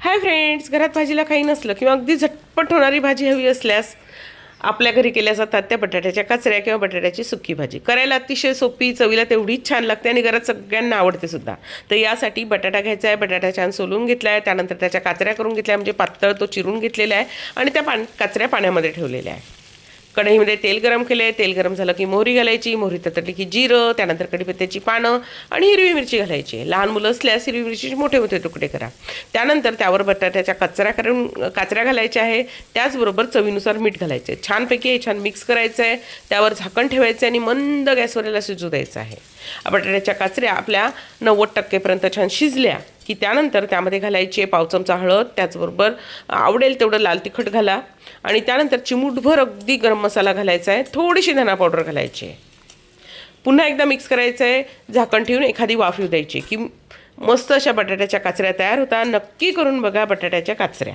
Hi friends घरात भाजीला काही नसलं किंवा अगदी झटपट होणारी भाजी हवी असल्यास आपल्या घरी केल्या जातात त्या बटाट्याच्या कचऱ्या किंवा बटाट्याची सुकी भाजी. करायला अतिशय सोपी चवीला तेवढीच छान लागते आणि घरात सगळ्यांना आवडते सुद्धा. तर यासाठी बटाटा घ्यायचा आहे बटाटा छान सोलून घेतला आहे त्यानंतर त्याच्या काचऱ्या करून घेतल्या म्हणजे पातळ तो चिरून घेतलेला आहे आणि त्या पान काचऱ्या पाण्यामध्ये ठेवलेल्या आहे. कढईमध्ये तेल गरम केलं आहे तेल गरम झालं की मोहरी घालायची. मोहरी ततडली की जिरं त्यानंतर कढीपत्त्याची पानं आणि हिरवी मिरची घालायची. लहान मुलं असल्यास हिरवी मिरचीचे मोठे मोठे तुकडे करा. त्यानंतर त्यावर बटाट्याच्या कचऱ्या करून काचऱ्या घालायच्या आहे. त्याचबरोबर चवीनुसार मीठ घालायचं आहे. छानपैकी हे छान मिक्स करायचं आहे. त्यावर झाकण ठेवायचं आहे आणि मंद गॅसवर याला शिजू द्यायचं आहे. बटाट्याच्या काचऱ्या आपल्या नव्वद टक्केपर्यंत छान शिजल्या की त्यानंतर त्यामध्ये घालायची आहे पाव चमचा हळद त्याचबरोबर आवडेल तेवढं लाल तिखट घाला. आणि त्यानंतर चिमूटभर अगदी गरम मसाला घालायचा आहे. थोडीशी धना पावडर घालायची आहे. पुन्हा एकदा मिक्स करायचं आहे. झाकण ठेवून एखादी वाफ येऊ द्यायची की मस्त अशा बटाट्याच्या काचऱ्या तयार होतात नक्की करून बघा बटाट्याच्या काचऱ्या.